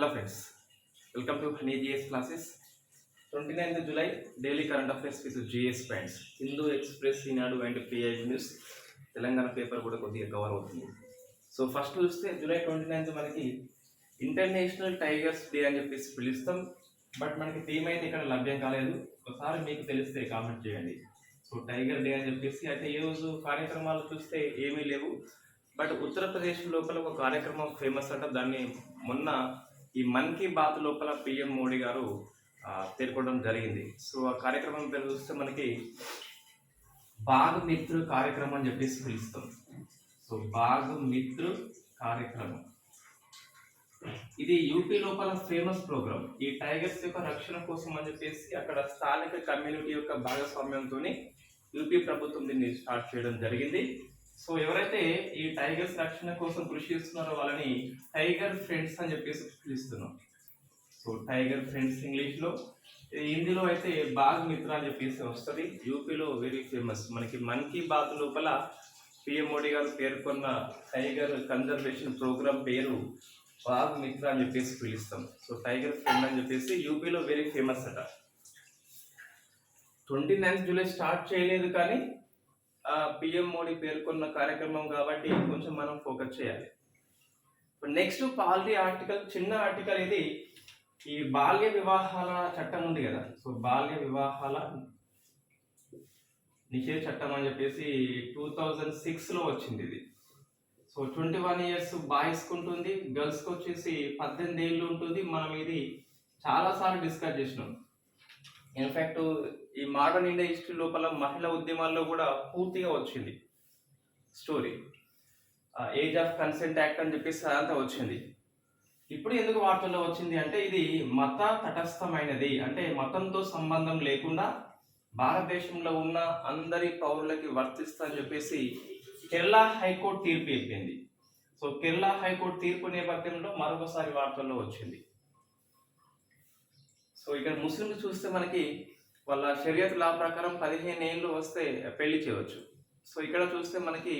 Hello friends welcome to Honey GS classes twenty ninth July daily current affairs with GS points Hindu Express Eenadu and PI news Telangana paper కూడా కొద్దిగా cover అవుతుంది. So first చూస్తే July twenty ninth మనకి international tigers day అని చెప్పేసి పిలుస్తాం. But మనకి theme అయితే ఇక్కడ లభ్యం కాలేదు. ఒకసారి మీకు తెలిస్తే కామెంట్ చేయండి. సో టైగర్ డే అని చెప్పేసి అయితే ఈ రోజు కార్యక్రమాలు చూస్తే ఏమీ లేవు. బట్ ఉత్తరప్రదేశ్ లోపల ఒక కార్యక్రమం ఫేమస్ అంట. దాన్ని మొన్న ఈ మన్ కీ బాత్ లోపల పిఎం మోడీ గారు ఆ, పేర్కొనడం జరిగింది. సో ఆ కార్యక్రమం పేరు చూస్తే మనకి బాగ్ మిత్రు కార్యక్రమం అని చెప్పేసి పిలుస్తాం. సో బాగ్ మిత్రు కార్యక్రమం. ఇది యూపీ లోపల ఫేమస్ ప్రోగ్రామ్. ఈ టైగర్స్ యొక్క రక్షణ కోసం అని చెప్పేసి అక్కడ స్థానిక కమ్యూనిటీ యొక్క భాగస్వామ్యంతో యూపీ ప్రభుత్వం దీన్ని స్టార్ట్ చేయడం జరిగింది. సో ఎవరైతే ఈ టైగర్స్ రక్షణ కోసం కృషి చేస్తున్నారో వాళ్ళని టైగర్ ఫ్రెండ్స్ అని చెప్పేసి పిలుస్తున్నాం. సో టైగర్ ఫ్రెండ్స్ ఇంగ్లీష్లో హిందీలో అయితే బాగ్ మిత్ర అని చెప్పేసి వస్తుంది. యూపీలో వెరీ ఫేమస్ మనకి మన్ కీ బాత్ లోపల పిఎం మోడీ గారు పేర్కొన్న టైగర్ కన్జర్వేషన్ ప్రోగ్రామ్ పేరు బాగ్ మిత్ర అని చెప్పేసి పిలుస్తాం. సో టైగర్ ఫ్రెండ్ అని చెప్పేసి యూపీలో వెరీ ఫేమస్ అట. ట్వంటీ నైన్త్ జూలై స్టార్ట్ చేయలేదు కానీ పిఎం మోడీ పేర్కొన్న కార్యక్రమం కాబట్టి కొంచెం మనం ఫోకస్ చేయాలి. నెక్స్ట్ పాలరీ ఆర్టికల్ చిన్న ఆర్టికల్ ఇది. ఈ బాల్య వివాహాల చట్టం ఉంది కదా. సో బాల్య వివాహాల నిషేధ చట్టం అని చెప్పేసి టూ థౌజండ్ సిక్స్లో వచ్చింది ఇది. సో ట్వంటీ వన్ ఇయర్స్ బాయ్స్కి ఉంటుంది గర్ల్స్కి వచ్చేసి పద్దెనిమిది ఏళ్ళు ఉంటుంది. మనం ఇది చాలాసార్లు డిస్కస్ చేసినాం. ఇన్ఫ్యాక్ట్ ఈ మోడర్న్ ఇండియా హిస్టరీ లోపల మహిళా ఉద్యమాల్లో కూడా పూర్తిగా వచ్చింది story age of consent act అని చెప్పేసి అదంతా వచ్చింది. ఇప్పుడు ఎందుకు వార్తల్లో వచ్చింది అంటే ఇది మత తటస్థమైనది. అంటే మతంతో సంబంధం లేకుండా భారతదేశంలో ఉన్న అందరి పౌరులకి వర్తిస్తా అని చెప్పేసి కేరళ హైకోర్టు తీర్పు చెప్పింది. సో కేరళ హైకోర్టు తీర్పు నేపథ్యంలో మరొకసారి వార్తల్లో వచ్చింది. సో ఇక్కడ ముస్లింలు చూస్తే మనకి వాళ్ళ షరియత్ లా ప్రకారం పదిహేను ఏళ్ళు వస్తే పెళ్ళి చేయవచ్చు. సో ఇక్కడ చూస్తే మనకి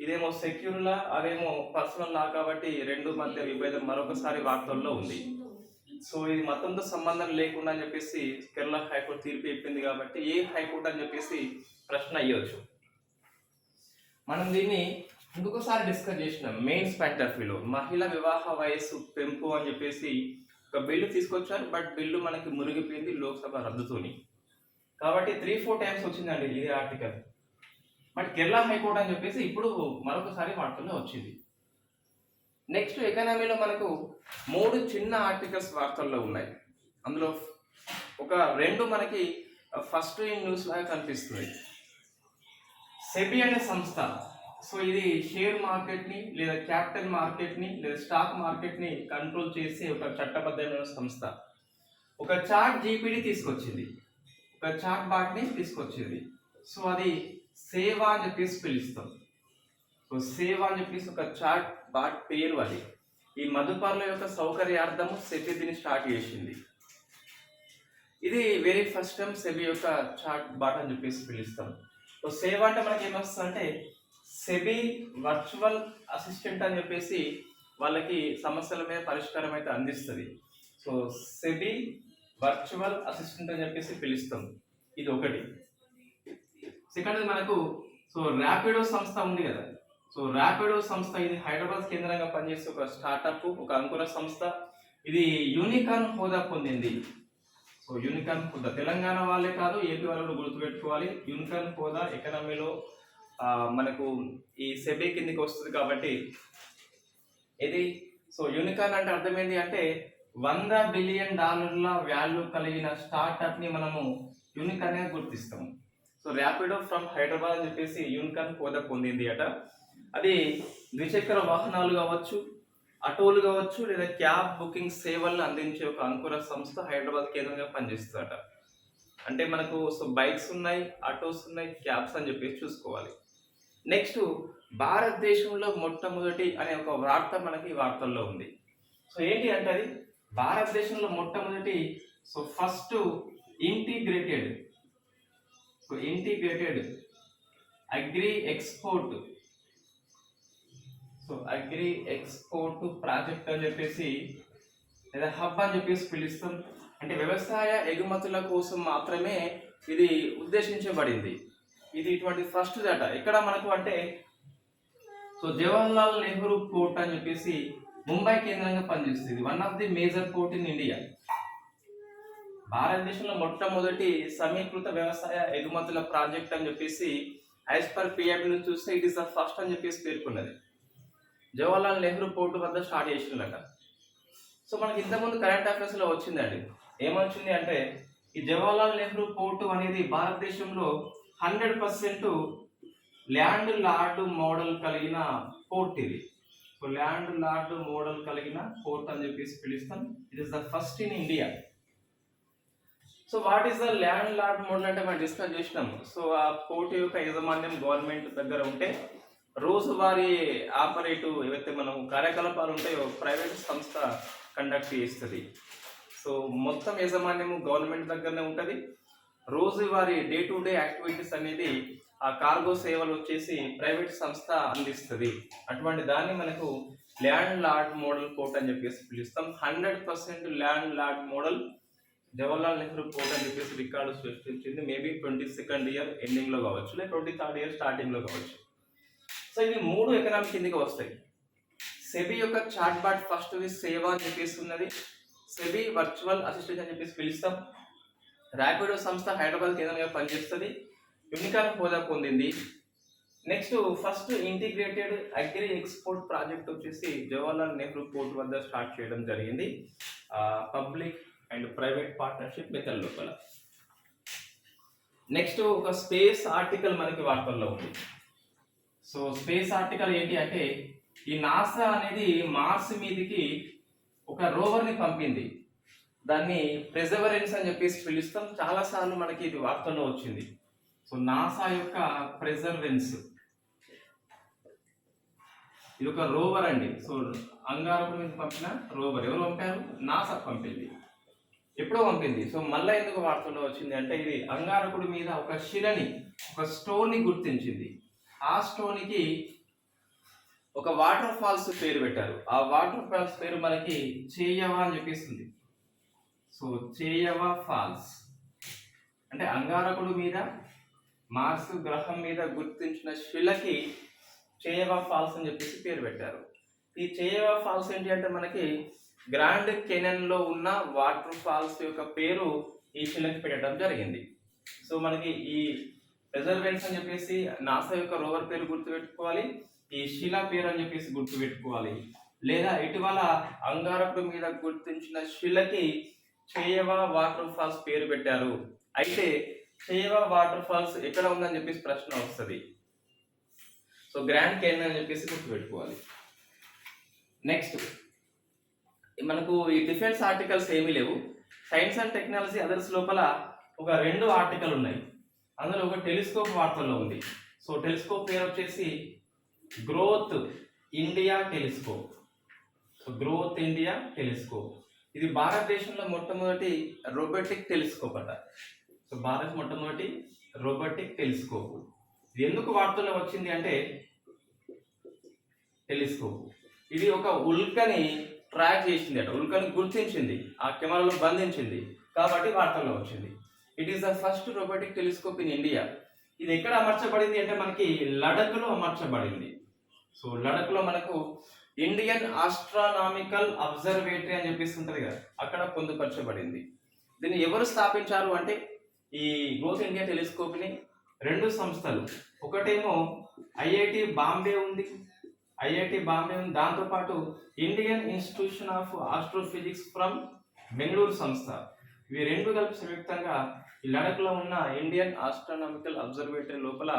ఇదేమో సెక్యూర్ లా అదేమో పర్సనల్ లా కాబట్టి రెండు మధ్య విభేదం మరొకసారి వార్తల్లో ఉంది. సో ఇది మతంతో సంబంధం లేకుండా అని చెప్పేసి కేరళ హైకోర్టు తీర్పు చెప్పింది కాబట్టి ఏ హైకోర్టు అని చెప్పేసి ప్రశ్న అయ్యవచ్చు మనం దీన్ని ఇంకొకసారి డిస్కస్ చేసినాం మెయిన్స్ పాయింట్ ఆఫ్ వ్యూలో వివాహ వయస్సు పెంపు అని చెప్పేసి ఒక బిల్లు తీసుకొచ్చారు బట్ బిల్లు మనకి మురిగిపోయింది లోక్సభ రద్దుతోని. కాబట్టి త్రీ ఫోర్ టైమ్స్ వచ్చిందండి ఇదే ఆర్టికల్ బట్ కేరళ హైకోర్టు అని చెప్పేసి ఇప్పుడు మరొకసారి వార్తల్లో వచ్చింది. నెక్స్ట్ ఎకానమీలో మనకు మూడు చిన్న ఆర్టికల్స్ వార్తల్లో ఉన్నాయి. అందులో ఒక రెండు మనకి ఫస్ట్ న్యూస్ లాగా కనిపిస్తుంది సెబీ అనే సంస్థ. సో ఇది షేర్ మార్కెట్ని లేదా క్యాపిటల్ మార్కెట్ని లేదా స్టాక్ మార్కెట్ని కంట్రోల్ చేసే ఒక చట్టబద్ధమైన సంస్థ. ఒక చార్ట్ జీపీడీ తీసుకొచ్చింది. ఒక చాట్ బాట్ని తీసుకొచ్చింది. సో అది సేవ అని చెప్పేసి పిలుస్తాం. సో సేవ అని చెప్పేసి ఒక చాట్ బాట్ పేరు అది. ఈ మధుపర్ల యొక్క సౌకర్యార్థము సెబీ దీన్ని స్టార్ట్ చేసింది. ఇది వెరీ ఫస్ట్ టైం సెబీ యొక్క చాట్ బాట్ అని చెప్పేసి పిలుస్తాం. సో సేవ అంటే మనకి ఏమొస్తుంది అంటే సెబీ వర్చువల్ అసిస్టెంట్ అని చెప్పేసి వాళ్ళకి సమస్యల మీద పరిష్కారం అయితే అందిస్తుంది. సో సెబీ వర్చువల్ అసిస్టెంట్ అని చెప్పేసి పిలుస్తాం. ఇది ఒకటి. సెకండ్ మనకు సో ర్యాపిడో సంస్థ ఉంది కదా. సో ర్యాపిడో సంస్థ ఇది హైదరాబాద్ కేంద్రంగా పనిచేసే ఒక స్టార్టప్ ఒక అంకుర సంస్థ. ఇది యూనికాన్ హోదా పొందింది. సో యూనికాన్ హోదా. తెలంగాణ వాళ్ళే కాదు ఏపీ వాళ్ళు గుర్తుపెట్టుకోవాలి. యూనికాన్ హోదా ఎకనామీలో మనకు ఈ సెబీ కిందకి వస్తుంది కాబట్టి ఇది సో యూనికార్న్ అంటే అర్థమైంది అంటే వంద బిలియన్ డాలర్ల వాల్యూ కలిగిన స్టార్ట్అప్ని మనము యూనికాన్గా గుర్తిస్తాము. సో ర్యాపిడో ఫ్రమ్ హైదరాబాద్ అని చెప్పేసి యూనికార్న్ హోదా పొందింది అట. అది ద్విచక్ర వాహనాలు కావచ్చు ఆటోలు కావచ్చు లేదా క్యాబ్ బుకింగ్ సేవలను అందించే ఒక అంకుర సంస్థ హైదరాబాద్ కేంద్రంగా పనిచేస్తుందట. అంటే మనకు సో బైక్స్ ఉన్నాయి ఆటోస్ ఉన్నాయి క్యాబ్స్ అని చెప్పేసి చూసుకోవాలి. నెక్స్ట్ భారతదేశంలో మొట్టమొదటి అనే ఒక వార్త మనకి వార్తల్లో ఉంది. సో ఏంటి అంటే అది? భారతదేశంలో మొట్టమొదటి so first integrated so integrated agri export so agri export project అని చెప్పేసి లేదా హబ్ అని చెప్పేసి పిలుస్తాం. అంటే వ్యవసాయ ఎగుమతుల కోసం మాత్రమే ఇది ఉద్దేశించబడింది. ఇది ఇటువంటి ఫస్ట్ డేట ఇక్కడ మనకు అంటే సో జవహర్లాల్ నెహ్రూ పోర్ట్ అని చెప్పేసి ముంబై కేంద్రంగా పనిచేస్తుంది. One of the major port in India భారతదేశంలో మొట్టమొదటి సమీకృత వ్యవసాయ ఎగుమతుల ప్రాజెక్ట్ అని చెప్పేసి యాజ్ పర్ పిఎంను చూస్తే ఇట్ ఇస్ ద ఫస్ట్ అని చెప్పేసి పేర్కొన్నది. జవహర్లాల్ నెహ్రూ పోర్టు వద్ద స్టార్ట్ చేసినట సో మనకి ఇంతకుముందు కరెంట్ అఫైర్స్లో వచ్చిందండి. ఏమొచ్చింది అంటే ఈ జవహర్లాల్ నెహ్రూ పోర్టు అనేది భారతదేశంలో hundred percent landlord model కలిగిన పోర్ట్ ఇది. సో ల్యాండ్ లార్డ్ మోడల్ కలిగిన పోర్ట్ అని చెప్పేసి పిలుస్తాం. It is the first in India so what is the landlord model అంటే మనం డిస్కస్ చేసినాం. సో ఆ పోర్ట్ యొక్క యాజమాన్యం గవర్నమెంట్ దగ్గర ఉంటే రోజువారీ ఆపరేటివ్ ఏవైతే మనం కార్యకలాపాలు ఉంటాయో ప్రైవేట్ సంస్థ కండక్ట్ చేస్తుంది. సో మొత్తం యాజమాన్యము గవర్నమెంట్ దగ్గరనే ఉంటుంది. రోజువారీ డే టు డే యాక్టివిటీస్ అనేది ఆ కార్గో సేవలు వచ్చేసి ప్రైవేట్ సంస్థ అందిస్తుంది. అటువంటి దాన్ని మనకు ల్యాండ్ లార్డ్ మోడల్ పోర్ట్ అని చెప్పేసి పిలుస్తాం. Hundred percent landlord model Jawaharlal Nehru port అని చెప్పేసి రికార్డు సృష్టించింది. మేబీ ట్వంటీ సెకండ్ ఇయర్ ఎండింగ్లో కావచ్చు లేదా ట్వంటీ థర్డ్ ఇయర్ స్టార్టింగ్లో కావచ్చు. సో ఇవి మూడు ఎకనామిక్ కిందకి వస్తాయి. సెబీ యొక్క చాట్ బాట్ ఫస్ట్ సేవ అని చెప్పేసి ఉన్నది. సెబీ వర్చువల్ అసిస్టెంట్ అని చెప్పేసి పిలుస్తాం. ర్యాపిడో సంస్థ హైదరాబాద్ కేంద్రంగా పనిచేస్తుంది. యూనికాన్ హోదా పొందింది. Next first integrated agri export project వచ్చేసి జవహర్లాల్ నెహ్రూ పోర్ట్ వద్ద స్టార్ట్ చేయడం జరిగింది. Public and private partnership method లోపల. నెక్స్ట్ ఒక స్పేస్ ఆర్టికల్ మనకి వార్తల్లో ఉంది. సో స్పేస్ ఆర్టికల్ ఏంటి అంటే ఈ నాసా అనేది మార్స్ మీదకి ఒక రోవర్ని పంపింది. దాన్ని ప్రెజవరెన్స్ అని చెప్పేసి పిలుస్తాం. చాలాసార్లు మనకి ఇది వార్తల్లో వచ్చింది. సో నాసా యొక్క ప్రెజర్వెన్స్ ఇది ఒక రోవర్ అండి. సో అంగారకుడు మీద పంపిన రోవర్ ఎవరు పంపారు? నాసా పంపింది. ఎప్పుడో పంపింది. సో మళ్ళీ ఎందుకు వార్తల్లో వచ్చింది అంటే ఇది అంగారకుడి మీద ఒక శిలని ఒక స్టోన్ని గుర్తించింది. ఆ స్టోన్కి ఒక వాటర్ ఫాల్స్ పేరు పెట్టారు. ఆ వాటర్ ఫాల్స్ పేరు మనకి చేయవా అని చెప్పేస్తుంది సో చేయవా ఫాల్స్ అంటే అంగారకుడు మీద మార్స్ గ్రహం మీద గుర్తించిన శిలకి చేయవా ఫాల్స్ అని చెప్పేసి పేరు పెట్టారు. ఈ చేయవా ఫాల్స్ ఏంటి అంటే మనకి గ్రాండ్ కెనన్లో ఉన్న వాటర్ ఫాల్స్ యొక్క పేరు ఈ శిలకి పెట్టడం జరిగింది. సో మనకి ఈ రిజర్వెన్స్ అని చెప్పేసి నాసా యొక్క రోవర్ పేరు గుర్తుపెట్టుకోవాలి ఈ శిల పేరు అని చెప్పేసి గుర్తుపెట్టుకోవాలి. లేదా ఇటీవల అంగారకుడు మీద గుర్తించిన శిలకి చేయవా వాటర్ ఫాల్స్ పేరు పెట్టారు. అయితే చేయవా వాటర్ ఫాల్స్ ఎక్కడ ఉందని చెప్పేసి ప్రశ్న వస్తుంది. సో గ్రాండ్ కేన్ అని చెప్పేసి గుర్తుపెట్టుకోవాలి. నెక్స్ట్ మనకు ఈ డిఫెన్స్ ఆర్టికల్స్ ఏమీ లేవు. సైన్స్ అండ్ టెక్నాలజీ అదర్స్ లోపల ఒక రెండు ఆర్టికల్ ఉన్నాయి. అందులో ఒక టెలిస్కోప్ వార్తల్లో ఉంది. సో టెలిస్కోప్ పేరు వచ్చేసి growth India telescope. So growth India telescope. ఇది భారతదేశంలో మొట్టమొదటి రోబోటిక్ టెలిస్కోప్ అట. సో భారత్ మొట్టమొదటి రోబోటిక్ టెలిస్కోప్. ఇది ఎందుకు వార్తల్లో వచ్చింది అంటే టెలిస్కోప్. ఇది ఒక ఉల్కని ట్రాక్ చేసింది అట. ఉల్కని గుర్తించింది. ఆ కెమెరాలో బంధించింది. కాబట్టి వార్తల్లో వచ్చింది. It is the first robotic telescope in India ఇది ఎక్కడ అమర్చబడింది అంటే మనకి లడఖ్లో అమర్చబడింది. సో లడఖ్లో మనకు ఇండియన్ ఆస్ట్రానామికల్ అబ్జర్వేటరీ అని చెప్పేసి ఉంటుంది కదా అక్కడ పొందుపరచబడింది. దీన్ని ఎవరు స్థాపించారు అంటే ఈ గ్రోత్ ఇండియా టెలిస్కోప్ని రెండు సంస్థలు. ఒకటేమో ఐఐటి బాంబే ఉంది. ఐఐటి బాంబే ఉంది. దాంతోపాటు Indian institution of astrophysics from Bengaluru సంస్థ. ఇవి రెండు కలిపి సంయుక్తంగా ఈ లడఖ్లో ఉన్న ఇండియన్ ఆస్ట్రానామికల్ అబ్జర్వేటరీ లోపల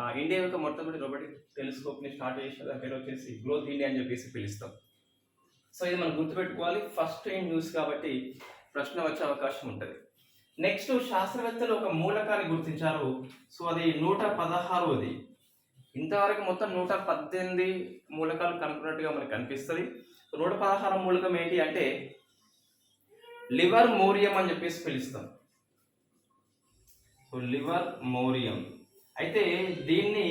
ఇండియా యొక్క మొట్టమొదటి రోబోటిక్ టెలిస్కోప్ని స్టార్ట్ చేసిన దాని పేరు వచ్చేసి గ్రోత్ ఇండియా అని చెప్పేసి పిలుస్తాం. సో ఇది మనం గుర్తుపెట్టుకోవాలి. ఫస్ట్ టైం న్యూస్ కాబట్టి ప్రశ్న వచ్చే అవకాశం ఉంటుంది. నెక్స్ట్ శాస్త్రవేత్తలు ఒక మూలకాన్ని గుర్తించారు. సో అది నూట పదహారవది. ఇంతవరకు మొత్తం నూట పద్దెనిమిది మూలకాలు కనుక్కున్నట్టుగా మనకు కనిపిస్తుంది. నూట పదహారు మూలకం ఏంటి అంటే లివర్ మోరియం అని చెప్పేసి పిలుస్తాం. So livermorium. అయితే దీన్ని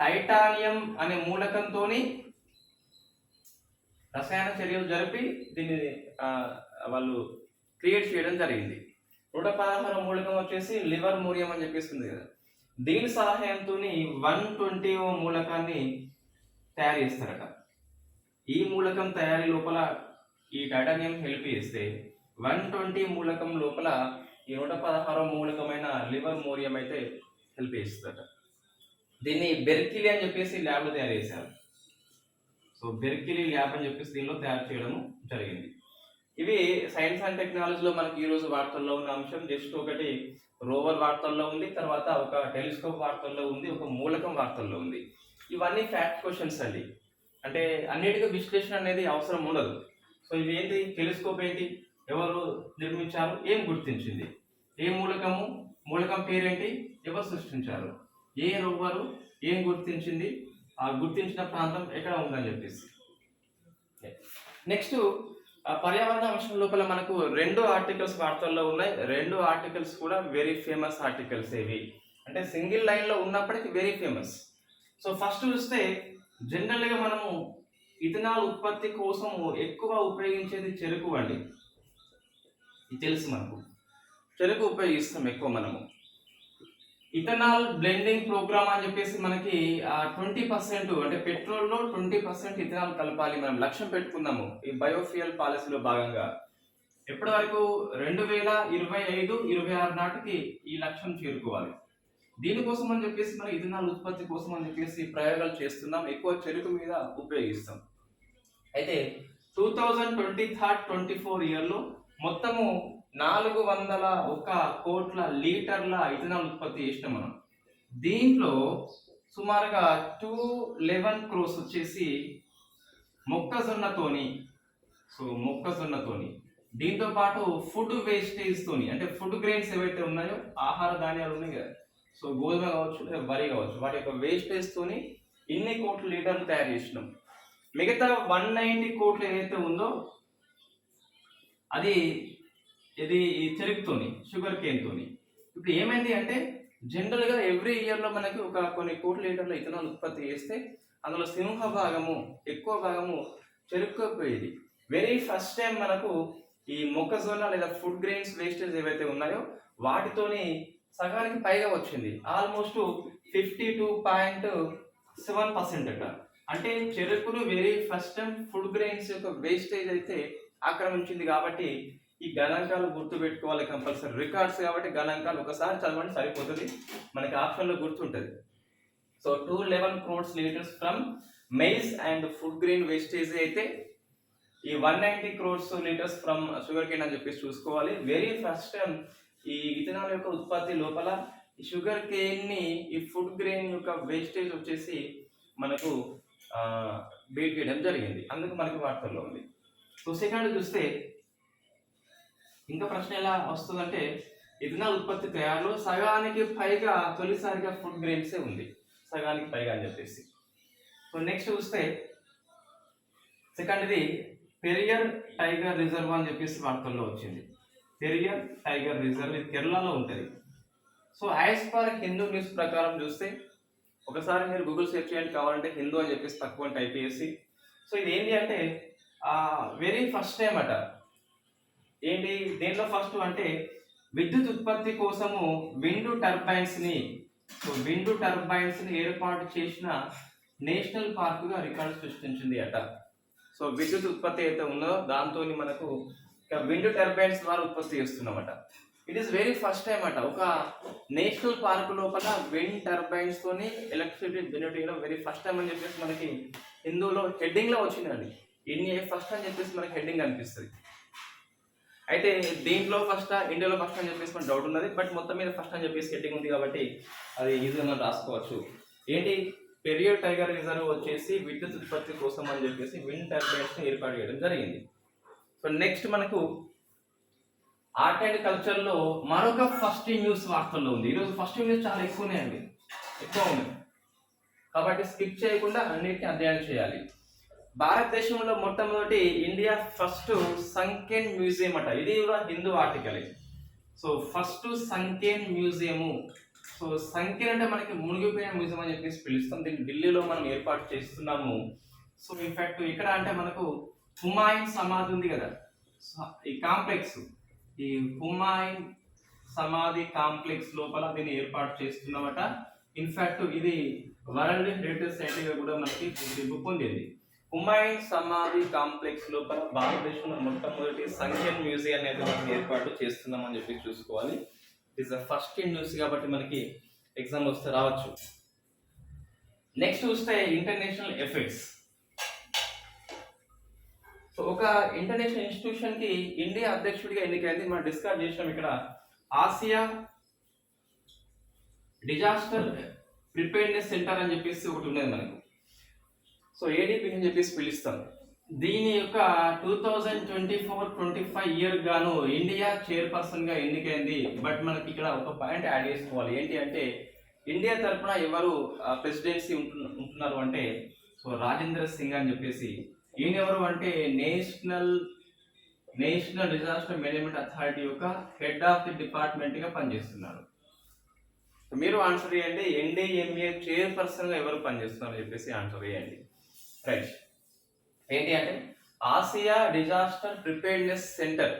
టైటానియం అనే మూలకంతోని రసాయన చర్యలు జరిపి దీన్ని వాళ్ళు క్రియేట్ చేయడం జరిగింది. నూట పదహారు మూలకం వచ్చేసి లివర్ మూరియం అని చెప్పేసి కదా. దీని సహాయంతో వన్ ట్వంటీ ఓ మూలకాన్ని తయారు చేస్తారట. ఈ మూలకం తయారీ లోపల ఈ టైటానియం హెల్ప్ చేస్తే వన్ ట్వంటీ మూలకం లోపల ఈ నూట పదహారో మూలకమైన లివర్ మోరియం అయితే హెల్ప్ చేస్తుందట దీన్ని బెర్కిలి అని చెప్పేసి ల్యాబ్లో తయారు చేశారు. సో బెర్కిలి ల్యాబ్ అని చెప్పేసి దీనిలో తయారు చేయడం జరిగింది. ఇవి సైన్స్ అండ్ టెక్నాలజీలో మనకి ఈరోజు వార్తల్లో ఉన్న అంశం జస్ట్ ఒకటి రోవర్ వార్తల్లో ఉంది తర్వాత ఒక టెలిస్కోప్ వార్తల్లో ఉంది ఒక మూలకం వార్తల్లో ఉంది. ఇవన్నీ ఫ్యాక్ట్ క్వశ్చన్స్ అండి. అంటే అన్నిటికీ విశ్లేషణ అనేది అవసరం ఉండదు. సో ఇవి ఏంటి? టెలిస్కోప్ ఏంటి? ఎవరు నిర్మించారు? ఏం గుర్తించింది? ఏ మూలకము? మూలకం పేరేంటి? ఎవరు సృష్టించారు? ఏ రోవరు ఏం గుర్తించింది? ఆ గుర్తించిన ప్రాంతం ఎక్కడ ఉందని చెప్పేసి. నెక్స్ట్ పర్యావరణ అంశం లోపల మనకు రెండు ఆర్టికల్స్ వార్తల్లో ఉన్నాయి. రెండు ఆర్టికల్స్ కూడా వెరీ ఫేమస్ ఆర్టికల్స్ ఏవి? అంటే సింగిల్ లైన్లో ఉన్నప్పటికీ వెరీ ఫేమస్ సో ఫస్ట్ చూస్తే జనరల్గా మనము ఇథనాల్ ఉత్పత్తి కోసం ఎక్కువ ఉపయోగించేది చెరుకు అండి. ఇది తెలుసు మనకు. తెలుగు ఉపయోగిస్తాం ఎక్కువ మనము. ఇథనాల్ బ్లెండింగ్ ప్రోగ్రామ్ అని చెప్పేసి మనకి ట్వంటీ పర్సెంట్ అంటే పెట్రోల్లో ట్వంటీ పర్సెంట్ ఇథనాల్ కలపాలి మనం లక్ష్యం పెట్టుకుందాము ఈ బయోఫియల్ పాలసీలో భాగంగా. ఎప్పటి వరకు రెండు వేల ఇరవై ఐదు ఇరవై ఆరు నాటికి ఈ లక్ష్యం చేరుకోవాలి. దీనికోసం అని చెప్పేసి మనం ఇథనాల్ ఉత్పత్తి కోసం అని చెప్పేసి ప్రయోగాలు చేస్తున్నాం. ఎక్కువ చెరుకు మీద ఉపయోగిస్తాం. అయితే two thousand twenty third twenty four ఇయర్లో మొత్తము నాలుగు వందల ఒక కోట్ల లీటర్ల ఇథనాల్ ఉత్పత్తి చేసినాం మనం. దీంట్లో సుమారుగా టూ లెవెన్ క్రోస్ వచ్చేసి మొక్కజొన్నతోని సో మొక్కజొన్నతోని. దీంతో పాటు ఫుడ్ వేస్టేజ్తోని అంటే ఫుడ్ గ్రెయిన్స్ ఏవైతే ఉన్నాయో ఆహార ధాన్యాలు ఉన్నాయి కదా. సో గోధుమ కావచ్చు వరి కావచ్చు వాటి యొక్క వేస్టేజ్తోని ఇన్ని కోట్ల లీటర్లు తయారు చేసినాం. మిగతా వన్ నైంటీ కోట్లు ఏదైతే ఉందో అది ఇది ఈ చెరుకుతోని షుగర్ కేన్తోని ఇప్పుడు ఏమైంది అంటే జనరల్గా ఎవ్రీ ఇయర్లో మనకి ఒక కొన్ని కోట్ల లీటర్ల ఇథనాల్ ఉత్పత్తి చేస్తే అందులో సింహ భాగము ఎక్కువ భాగము చెరుక్కుపోయేది. వెరీ ఫస్ట్ టైం మనకు ఈ మొక్కజొన్న లేదా ఫుడ్ గ్రెయిన్స్ వేస్టేజ్ ఏవైతే ఉన్నాయో వాటితోని సగానికి పైగా వచ్చింది. Almost fifty two point seven percent అక్కడ అంటే చెరుకును very first time food grains యొక్క వేస్టేజ్ అయితే ఆక్రమించింది కాబట్టి ఈ గణాంకాలు గుర్తు పెట్టుకోవాలి కంపల్సరీ. రికార్డ్స్ కాబట్టి గణాంకాలు ఒకసారి చదవండి సరిపోతుంది. మనకి ఆప్షన్లో గుర్తుంటుంది. So two eleven crores litres from maize and food grain wastage అయితే ఈ one ninety crores litres from sugarcane అని చెప్పేసి చూసుకోవాలి. వెరీ ఫస్ట్ టైం ఈ విత్తనాల యొక్క ఉత్పత్తి లోపల ఈ షుగర్ కేన్ని ఈ ఫుడ్ గ్రెయిన్ యొక్క వేస్టేజ్ వచ్చేసి మనకు బీట్ చేయడం జరిగింది. అందుకు మనకి వార్తల్లో ఉంది. సో సెకండ్ చూస్తే ఇంకా ప్రశ్న ఎలా వస్తుందంటే ఇథనాల్ ఉత్పత్తి తయారులో సగానికి పైగా తొలిసారిగా ఫుడ్ గ్రెయిన్సే ఉంది. సగానికి పైగా అని చెప్పేసి. సో నెక్స్ట్ చూస్తే సెకండ్ది పెరియర్ టైగర్ రిజర్వ్ అని చెప్పేసి వార్తల్లో వచ్చింది. పెరియర్ టైగర్ రిజర్వ్ ఇది కేరళలో ఉంటుంది. So as per Hindu news ప్రకారం చూస్తే ఒకసారి మీరు గూగుల్ సెర్చ్ చేయండి కావాలంటే హిందూ అని చెప్పేసి తక్కువ టైప్ చేసి. సో ఇది ఏంటి అంటే వెరీ ఫస్ట్ టైం అట. ఏంటి? దేంట్లో ఫస్ట్ అంటే విద్యుత్ ఉత్పత్తి కోసము విండు టర్బైన్స్ని సో విండు టర్బైన్స్ని ఏర్పాటు చేసిన నేషనల్ పార్క్గా రికార్డు సృష్టించింది అట. సో విద్యుత్ ఉత్పత్తి అయితే ఉందో దాంతో మనకు విండ్ టర్బైన్స్ ద్వారా ఉత్పత్తి చేస్తున్నామట it is very first time అట. ఒక నేషనల్ పార్క్ లోపల విండ్ టర్బైన్స్ తోని ఎలక్ట్రిసిటీ జనరేట్ చేయడం వెరీ ఫస్ట్ టైం అని చెప్పేసి మనకి హిందూలో హెడ్డింగ్లో వచ్చిందండి. ఇండియా ఫస్ట్ అని చెప్పేసి మనకి హెడ్డింగ్ అనిపిస్తుంది అయితే దీంట్లో ఫస్ట్ ఇండియాలో ఫస్ట్ అని చెప్పేసి మన డౌట్ ఉన్నది. బట్ మొత్తం మీద ఫస్ట్ అని చెప్పేసి హెడ్డింగ్ ఉంది కాబట్టి అది ఈజీగా మనం రాసుకోవచ్చు. ఏంటి? పెరియర్ టైగర్ రిజర్వ్ వచ్చేసి విద్యుత్ ఉత్పత్తి కోసం అని చెప్పేసి విండ్ టర్బైన్స్ ఏర్పాటు చేయడం జరిగింది. సో నెక్స్ట్ మనకు ఆర్ట్ అండ్ కల్చర్లో మరొక ఫస్ట్ న్యూస్ వార్తల్లో ఉంది. ఈరోజు ఫస్ట్ న్యూస్ చాలా ఎక్కువనే అండి. ఎక్కువ ఉంది. కాబట్టి స్కిప్ చేయకుండా అన్నిటిని అధ్యయనం చేయాలి. భారతదేశంలో మొట్టమొదటి ఇండియా ఫస్ట్ సంకేన్ మ్యూజియం అట. ఇది కూడా Hindu article so first sunken museum. So సంఖ్య అంటే మనకి మునిగిపోయిన మ్యూజియం అని చెప్పేసి పిలుస్తాం. దీన్ని ఢిల్లీలో మనం ఏర్పాటు చేస్తున్నాము. సో ఇన్ఫాక్ట్ ఇక్కడ అంటే మనకు హుమాయిన్ సమాధి ఉంది కదా. ఈ కాంప్లెక్స్ ఈ హుమాయిన్ సమాధి కాంప్లెక్స్ లోపల దీన్ని ఏర్పాటు చేస్తున్నామట. ఇన్ఫాక్ట్ ఇది వరల్డ్ హెరిటేజ్ సైట్గా కూడా మనకి గుర్తింపు పొందింది హుమాయూన్ సమాధి కాంప్లెక్స్ లోపల భారతదేశంలో మొట్టమొదటి సంఖ్యన్ మ్యూజియం అనేది మనం ఏర్పాటు చేస్తున్నామని చెప్పి చూసుకోవాలి. Is the first in news కాబట్టి మనకి ఎగ్జామ్ వస్తే రావచ్చు. నెక్స్ట్ చూస్తే ఇంటర్నేషనల్ ఎఫెక్ట్స్ సో ఒక ఇంటర్నేషనల్ ఇన్స్టిట్యూషన్కి ఇండియా అధ్యక్షుడిగా ఎన్నికైంది. మనం డిస్కస్ చేసినాం ఇక్కడ. ఆసియా డిజాస్టర్ ప్రిపేర్నెస్ సెంటర్ అని చెప్పేసి ఒకటి ఉండేది మనకు. సో ఏడీపీ అని చెప్పేసి పిలుస్తాం దీని యొక్క two thousand twenty four twenty five year గాను ఇండియా చైర్పర్సన్గా ఎన్నికైంది. బట్ మనకి ఇక్కడ ఒక పాయింట్ యాడ్ చేసుకోవాలి. ఏంటి అంటే ఇండియా తరఫున ఎవరు ప్రెసిడెన్సీ ఉంటున్నారు అంటే సో రాజేంద్ర సింగ్ అని చెప్పేసి. ఈయన ఎవరు అంటే national national disaster management authority యొక్క హెడ్ ఆఫ్ ది డిపార్ట్మెంట్గా పనిచేస్తున్నారు. మీరు ఆన్సర్ చేయండి. ఎన్డీఎంఏ చైర్పర్సన్గా ఎవరు పనిచేస్తున్నారు చెప్పేసి ఆన్సర్ చేయండి. రైట్ ఏంటి అంటే ఆసియా డిజాస్టర్ ప్రిపేర్నెస్ సెంటర్.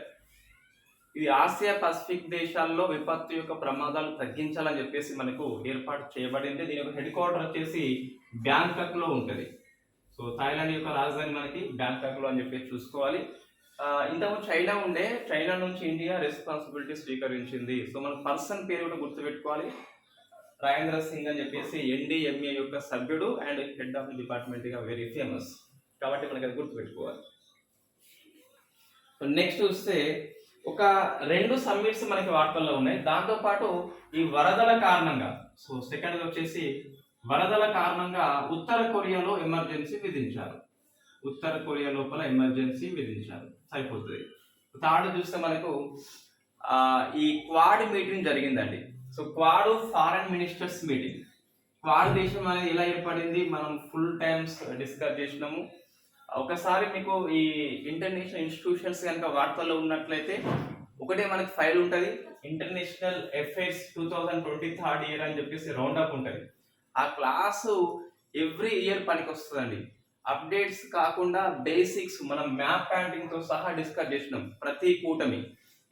ఇది ఆసియా పసిఫిక్ దేశాల్లో విపత్తు యొక్క ప్రమాదాలు తగ్గించాలని చెప్పేసి మనకు ఏర్పాటు చేయబడింది. దీని యొక్క హెడ్ క్వార్టర్ వచ్చేసి బ్యాంకాక్లో ఉంటుంది. సో థాయిలాండ్ యొక్క రాజధాని మనకి బ్యాంకాక్లో అని చెప్పేసి చూసుకోవాలి. ఇంతకుముందు చైనా ఉండే. చైనా నుంచి ఇండియా రెస్పాన్సిబిలిటీ స్వీకరించింది. సో మన పర్సన్ పేరు కూడా గుర్తుపెట్టుకోవాలి. రాజేంద్ర సింగ్ అని చెప్పేసి ఎన్డీఎంఏ యొక్క సభ్యుడు అండ్ హెడ్ ఆఫ్ ది డిపార్ట్మెంట్గా వెరీ ఫేమస్ కాబట్టి మనకి అది గుర్తుపెట్టుకోవాలి. నెక్స్ట్ చూస్తే ఒక రెండు సమ్మిట్స్ మనకి వార్తల్లో ఉన్నాయి. దాంతో పాటు ఈ వరదల కారణంగా సో సెకండ్ వచ్చేసి వరదల కారణంగా ఉత్తర కొరియాలో ఎమర్జెన్సీ విధించారు. ఉత్తర కొరియా లోపల ఎమర్జెన్సీ విధించారు. అయిపోతుంది థర్డ్ చూస్తే మనకు ఈ క్వాడ్ మీటింగ్ జరిగిందండి. So quad foreign ministers meeting quad దేశం అనేది ఎలా ఏర్పడింది? మనం ఫుల్ టైమ్స్ డిస్కస్ చేసినాము. ఒకసారి మీకు ఈ ఇంటర్నేషనల్ ఇన్స్టిట్యూషన్స్ కనుక వార్తల్లో ఉన్నట్లయితే ఒకటే మనకి ఫైల్ ఉంటుంది. International affairs two thousand twenty third year అని చెప్పేసి రౌండ్ అప్ ఉంటుంది. ఆ క్లాసు ఎవ్రీ ఇయర్ పనికి వస్తుందండి అప్డేట్స్ కాకుండా బేసిక్స్ మనం మ్యాప్ ప్యాంటింగ్తో సహా డిస్కస్ చేసినాం. ప్రతి కూటమి.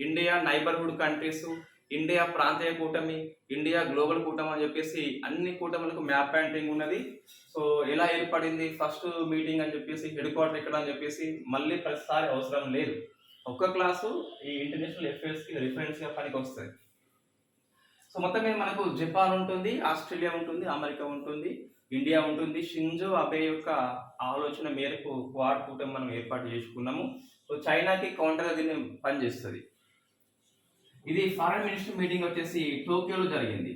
ఇండియా నైబర్హుడ్ కంట్రీస్ ఇండియా ప్రాంతీయ కూటమి ఇండియా గ్లోబల్ కూటమి అని చెప్పేసి అన్ని కూటములకు మ్యాప్ ప్యాంటింగ్ ఉన్నది. సో ఎలా ఏర్పడింది? ఫస్ట్ మీటింగ్ అని చెప్పేసి హెడ్ క్వార్టర్ ఎక్కడ అని చెప్పేసి మళ్ళీ ప్రతిసారి అవసరం లేదు. ఒక్క క్లాసు ఈ ఇంటర్నేషనల్ ఎఫేర్స్కి రిఫరెన్స్గా పనికి వస్తుంది సో మొత్తం మీద మనకు జపాన్ ఉంటుంది ఆస్ట్రేలియా ఉంటుంది అమెరికా ఉంటుంది ఇండియా ఉంటుంది. షింజో అబే యొక్క ఆలోచన మేరకు క్వాడ్ కూటమి మనం ఏర్పాటు చేసుకున్నాము. సో చైనాకి కౌంటర్ దీన్ని పనిచేస్తుంది. ఇది ఫారెన్ మినిస్టర్ మీటింగ్ వచ్చేసి టోక్యోలో జరిగింది.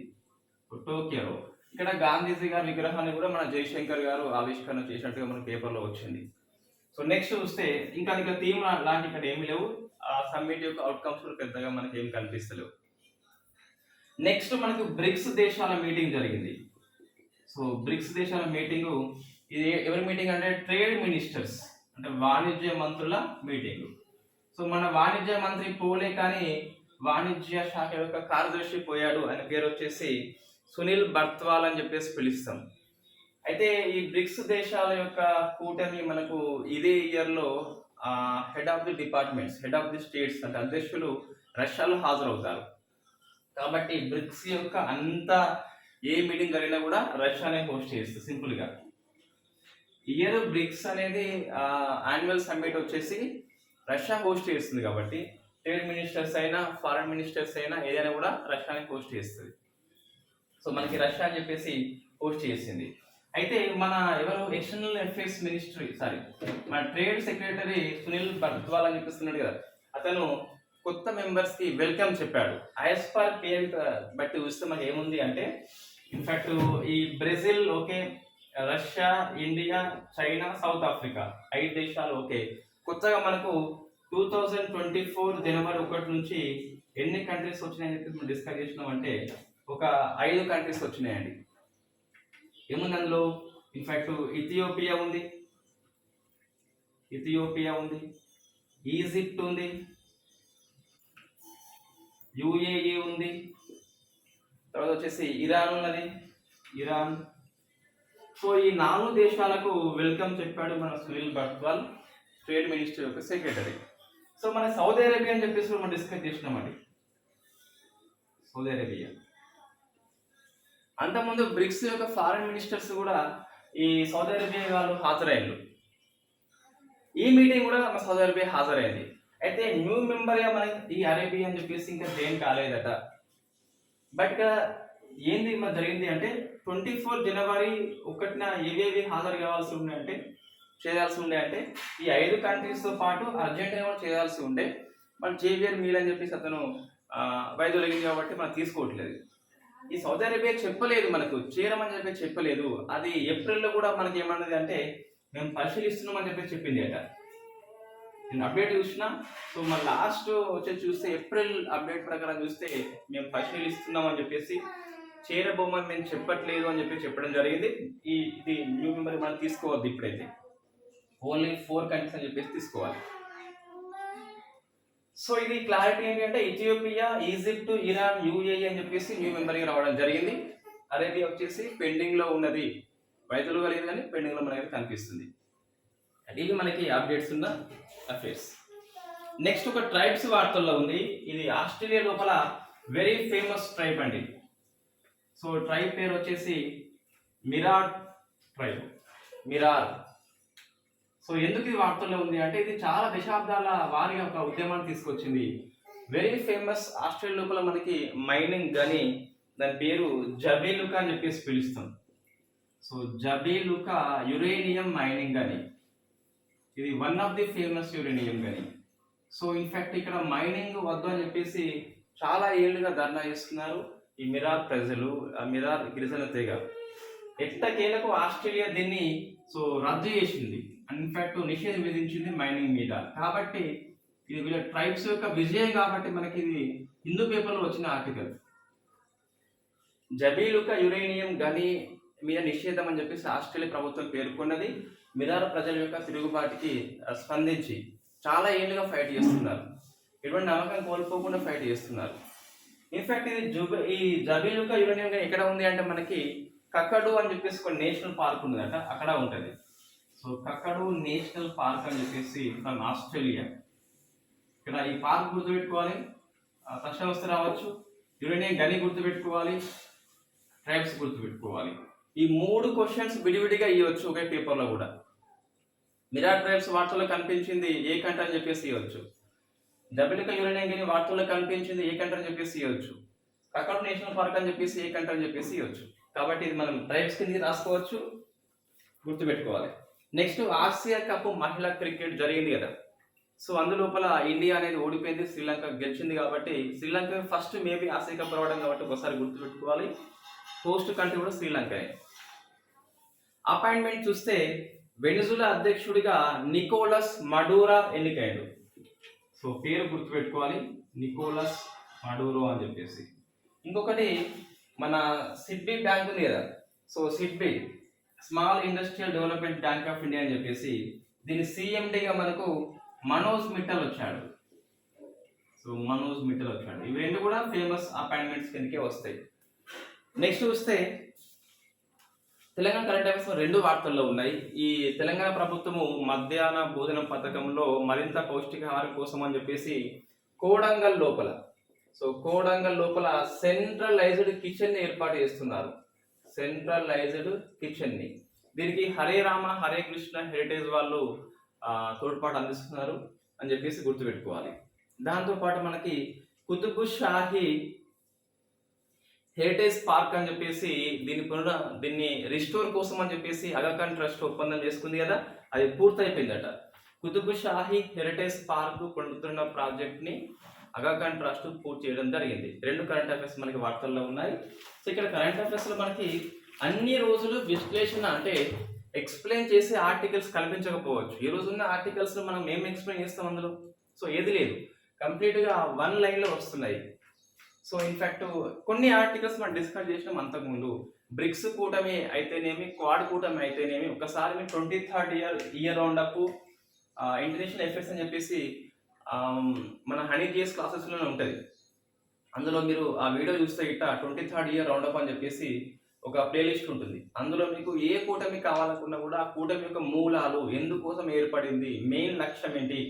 టోక్యోలో ఇక్కడ గాంధీజీ గారి విగ్రహాన్ని కూడా మన జయశంకర్ గారు ఆవిష్కరణ చేసినట్టుగా మన పేపర్లో వచ్చింది. సో నెక్స్ట్ చూస్తే ఇంకా ఇంకా థీమ్ లాంటి ఇక్కడ ఏమీ లేవు. ఆ సమ్మిట్ యొక్క అవుట్కమ్స్ కూడా పెద్దగా మనకి ఏం కనిపిస్తలేవు. నెక్స్ట్ మనకు బ్రిక్స్ దేశాల మీటింగ్ జరిగింది. సో బ్రిక్స్ దేశాల మీటింగ్ ఇది ఎవరి మీటింగ్ అంటే ట్రేడ్ మినిస్టర్స్ అంటే వాణిజ్య మంత్రుల మీటింగ్ సో మన వాణిజ్య మంత్రి పోలే కానీ వాణిజ్య శాఖ యొక్క కార్యదర్శి పోయాడు. ఆయన పేరు వచ్చేసి సునీల్ బర్త్వాల్ అని చెప్పేసి పిలుస్తాం. అయితే ఈ బ్రిక్స్ దేశాల యొక్క కూటమి మనకు ఇదే ఇయర్లో head of the departments head of the states అంటే అధ్యక్షులు రష్యాలో హాజరవుతారు. కాబట్టి బ్రిక్స్ యొక్క అంత ఏ మీటింగ్ జరిగినా కూడా రష్యానే హోస్ట్ చేస్తుంది సింపుల్గా ఇయర్ బ్రిక్స్ అనేది యాన్యువల్ సమ్మిట్ వచ్చేసి రష్యా హోస్ట్ చేస్తుంది కాబట్టి ట్రేడ్ మినిస్టర్స్ అయినా ఫారెన్ మినిస్టర్స్ అయినా ఏదైనా కూడా రష్యాని హోస్ట్ చేస్తుంది. సో మనకి రష్యా అని చెప్పేసి హోస్ట్ చేసింది. అయితే మన ఎవరు? ఎక్స్టర్నల్ అఫేర్స్ మినిస్ట్రీ సారీ మన ట్రేడ్ సెక్రటరీ సునీల్ బర్ద్వాల్ అని చెప్పిస్తున్నాడు కదా. అతను కొత్త మెంబర్స్కి వెల్కమ్ చెప్పాడు. ఐఎస్ పర్ పేరు బట్టి చూస్తే మనకి ఏముంది అంటే ఇన్ఫాక్ట్ ఈ Brazil okay Russia India China South Africa ఐదు దేశాలు ఓకే కొత్తగా మనకు టూ థౌజండ్ ట్వంటీ ఫోర్ జనవరి ఒకటి నుంచి ఎన్ని కంట్రీస్ వచ్చినాయని చెప్పి మనం డిస్కస్ చేసినాం అంటే ఒక ఐదు కంట్రీస్ వచ్చినాయండి. ఏముంది అందులో ఇన్ఫ్యాక్ట్ ఇథియోపియా ఉంది. ఇథియోపియా ఉంది. ఈజిప్ట్ ఉంది. యుఏఈ ఉంది. తర్వాత వచ్చేసి ఇరాన్ ఉన్నది. ఇరాన్ సో ఈ నాలుగు దేశాలకు వెల్కమ్ చెప్పాడు మన సునీల్ భట్వాల్ ట్రేడ్ మినిస్టర్ యొక్క సెక్రటరీ సో మన సౌదీ అరేబియా అని చెప్పేసి మనం డిస్కస్ చేసినామండి సౌదీ అరేబియా. అంతకుముందు బ్రిక్స్ యొక్క ఫారెన్ మినిస్టర్స్ కూడా ఈ సౌదీ అరేబియా వాళ్ళు హాజరయ్యారు. ఈ మీటింగ్ కూడా మన సౌదీ అరేబియా హాజరైంది అయితే న్యూ మెంబర్గా మనకి ఈ అరేబియా అని చెప్పేసి ఇంకా జైన్ కాలేదట? బట్ ఇక్కడ ఏంది మరి జరిగింది అంటే ట్వంటీ ఫోర్ జనవరి ఒకటిన ఏవేవి హాజరు కావాల్సి ఉన్నాయంటే అంటే చేయాల్సి ఉండే అంటే ఈ ఐదు కంట్రీస్తో పాటు అర్జెంటీనా కూడా చేయాల్సి ఉండే. మన జేవియర్ మీల్ అని చెప్పేసి అతను వైదొలిగింది కాబట్టి మనం తీసుకోవట్లేదు. ఈ సౌదీ అరేబియా చెప్పలేదు మనకు చేరమని చెప్పి చెప్పలేదు. అది ఏప్రిల్లో కూడా మనకి ఏమన్నది అంటే మేము పరిశీలిస్తున్నామని చెప్పి చెప్పింది అట. నేను అప్డేట్ చూసిన సో మన లాస్ట్ వచ్చి చూస్తే ఏప్రిల్ అప్డేట్ ప్రకారం చూస్తే మేము పరిశీలిస్తున్నాం అని చెప్పేసి చేరబొమ్మని మేము చెప్పట్లేదు అని చెప్పి చెప్పడం జరిగింది. ఈ ఇది న్యూ మెంబర్ మనం తీసుకోవద్దు ఇప్పుడైతే. ఓన్లీ ఫోర్ కంట్రీస్ అని చెప్పేసి తీసుకోవాలి. సో ఇది క్లారిటీ ఏంటంటే ఇథియోపియా ఈజిప్ట్ ఇరాన్ యూఏఈ అని చెప్పేసి న్యూ మెంబర్గా రావడం జరిగింది. అరేబియా వచ్చేసి పెండింగ్లో ఉన్నది. రైతులు కలిగింది కానీ పెండింగ్లో మనకి కనిపిస్తుంది. అండ్ ఇవి మనకి అప్డేట్స్ ఉన్న అఫేర్స్. నెక్స్ట్ ఒక ట్రైబ్స్ వార్తల్లో ఉంది. ఇది ఆస్ట్రేలియా లోపల వెరీ ఫేమస్ ట్రైబ్ అండి. సో ట్రైబ్ పేరు వచ్చేసి మిరార్ ట్రైబ్. మిరార్. సో ఎందుకు ఇది వార్తల్లో ఉంది అంటే ఇది చాలా దశాబ్దాల వారిగా ఒక ఉద్యమాన్ని తీసుకొచ్చింది. వెరీ ఫేమస్ ఆస్ట్రేలియా లోపల మనకి మైనింగ్ గని దాని పేరు జబేలుకా అని చెప్పేసి పిలుస్తాం. సో జబేలుకా యురేనియం మైనింగ్ గని ఇది one of the famous uranium గని. సో ఇన్ఫాక్ట్ ఇక్కడ మైనింగ్ వద్దు అని చెప్పేసి చాలా ఏళ్ళుగా ధర్నా చేస్తున్నారు ఈ మిరార్ ప్రజలు ఆ మిరార్ గిరిజన తెగ. ఎట్టకేలకు ఆస్ట్రేలియా దీన్ని సో రద్దు చేసింది. ఇన్ఫాక్ట్ నిషేధం విధించింది మైనింగ్ మీద. కాబట్టి ఇది వీళ్ళ ట్రైబ్స్ యొక్క విజయం కాబట్టి మనకి ఇది హిందూ పేపర్లో వచ్చిన ఆర్టికల్ జబీలుక యురేనియం గని మీద నిషేధం అని చెప్పేసి ఆస్ట్రేలియా ప్రభుత్వం పేర్కొన్నది. మిరార్ ప్రజల యొక్క తిరుగుబాటుకి స్పందించి చాలా ఏళ్ళుగా ఫైట్ చేస్తున్నారు. ఎటువంటి నమ్మకం కోల్పోకుండా ఫైట్ చేస్తున్నారు. ఇన్ఫాక్ట్ ఇది జుబ ఈ జబీలుక యురేనియం గని ఎక్కడ ఉంది అంటే మనకి కక్కడు అని చెప్పేసి కొన్ని నేషనల్ పార్క్ ఉందట అక్కడ ఉంటుంది. సో కక్కడు నేషనల్ పార్క్ అని చెప్పేసి ఫ్రమ్ ఆస్ట్రేలియా. ఇక్కడ ఈ పార్క్ గుర్తుపెట్టుకోవాలి. ఆ, వస్తే రావచ్చు. యురేనియం గని గుర్తుపెట్టుకోవాలి. ట్రైబ్స్ గుర్తుపెట్టుకోవాలి. ఈ మూడు క్వశ్చన్స్ విడివిడిగా ఇవ్వచ్చు ఒకే పేపర్లో కూడా. మిరా ట్రైబ్స్ వార్తల్లో కనిపించింది ఏ కంట అని చెప్పేసి ఇవ్వచ్చు. డబులిక యురేనియం గని వార్తల్లో కనిపించింది ఏ కంట అని చెప్పేసి ఇవ్వచ్చు. కక్కడ నేషనల్ పార్క్ అని చెప్పేసి ఏ కంట అని చెప్పేసి ఇవ్వచ్చు. కాబట్టి ఇది మనం ట్రైబ్స్ కింద రాసుకోవచ్చు. గుర్తుపెట్టుకోవాలి. నెక్స్ట్ ఆసియా కప్ మహిళా క్రికెట్ జరిగింది కదా. సో అందులోపల ఇండియా అనేది ఓడిపోయింది శ్రీలంక గెలిచింది కాబట్టి Sri Lanka first maybe Asia cup రావడం కాబట్టి ఒకసారి గుర్తుపెట్టుకోవాలి. హోస్ట్ కంట్రీ కూడా శ్రీలంకనే అపాయింట్మెంట్ చూస్తే వెనిజులా అధ్యక్షుడిగా నికోలస్ మడూరా ఎన్నికయ్యాడు. సో పేరు గుర్తుపెట్టుకోవాలి నికోలస్ మడూరో అని చెప్పేసి. ఇంకొకటి మన సిడ్బీ బ్యాంక్ ఉంది కదా. So SIDBI small industrial development bank of India అని చెప్పేసి దీని సిఎండిగా మనకు మనోజ్ మిట్టల్ వచ్చాడు. సో మనోజ్ మిట్టల్ వచ్చాడు. ఇవి రెండు కూడా ఫేమస్ అపాయింట్మెంట్స్ కిందకే వస్తాయి. నెక్స్ట్ చూస్తే తెలంగాణ కరెంట్ అఫైర్స్ రెండు వార్తల్లో ఉన్నాయి. ఈ తెలంగాణ ప్రభుత్వము మధ్యాహ్న భోజనం పథకంలో మరింత పౌష్టికాహారం కోసం అని చెప్పేసి కోడంగల్ లోపల. సో కోడంగల్ లోపల సెంట్రలైజ్డ్ కిచెన్ ఏర్పాటు చేస్తున్నారు. సెంట్రలైజ్డ్ కిచెన్ని దీనికి హరే రామ హరే కృష్ణ హెరిటేజ్ వాళ్ళు తోడ్పాటు అందిస్తున్నారు అని చెప్పేసి గుర్తుపెట్టుకోవాలి. దాంతోపాటు మనకి కుతుబు షాహీ హెరిటేజ్ పార్క్ అని చెప్పేసి దీని పునర దీన్ని రిస్టోర్ కోసం అని చెప్పేసి అగాఖాన్ ట్రస్ట్ ఒప్పందం చేసుకుంది కదా అది పూర్తయిపోయిందట. కుతుబు షాహీ హెరిటేజ్ పార్క్ పునరుద్ధరణ ప్రాజెక్ట్ని అగాఖాన్ ట్రస్ట్ పూర్తి చేయడం జరిగింది. రెండు కరెంట్ అఫైర్స్ మనకి వార్తల్లో ఉన్నాయి. సో ఇక్కడ కరెంట్ అఫైర్స్లో మనకి అన్ని రోజులు విశ్లేషణ అంటే ఎక్స్ప్లెయిన్ చేసే ఆర్టికల్స్ కల్పించకపోవచ్చు. ఈ రోజు ఉన్న ఆర్టికల్స్ మనం ఏం ఎక్స్ప్లెయిన్ చేస్తాం అందులో? సో ఏది లేదు. కంప్లీట్గా వన్ లైన్లో వస్తున్నాయి. సో ఇన్ఫ్యాక్ట్ కొన్ని ఆర్టికల్స్ మనం డిస్కస్ చేసినాం అంతకుముందు. బ్రిక్స్ కూటమి అయితేనేమి క్వాడ్ కూటమి అయితేనేమి ఒకసారి మీ twenty third year year round up international effects అని చెప్పేసి మన హనీ జిఎస్ క్లాసెస్లోనే ఉంటుంది. అందులో మీరు ఆ వీడియో చూస్తే ఇట్ట ట్వంటీ థర్డ్ ఇయర్ రౌండ్ అని చెప్పేసి ఒక ప్లేలిస్ట్ ఉంటుంది. అందులో మీకు ఏ కూటమి కావాలనుకున్నా కూడా ఆ కూటమి యొక్క మూలాలు ఎందుకోసం ఏర్పడింది మెయిన్ లక్ష్యం ఏంటి?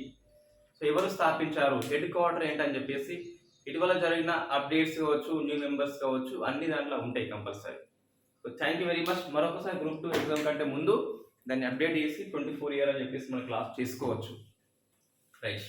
సో ఎవరు స్థాపించారు హెడ్ క్వార్టర్ ఏంటని చెప్పేసి ఇటీవల జరిగిన అప్డేట్స్ కావచ్చు న్యూ మెంబర్స్ కావచ్చు అన్ని దాంట్లో ఉంటాయి compulsory so thank you very much మరొకసారి గ్రూప్ టూ ఎగ్జామ్ కంటే ముందు దాన్ని అప్డేట్ చేసి ట్వంటీ ఫోర్ ఇయర్ అని చెప్పేసి మనం క్లాస్ చేసుకోవచ్చు. Right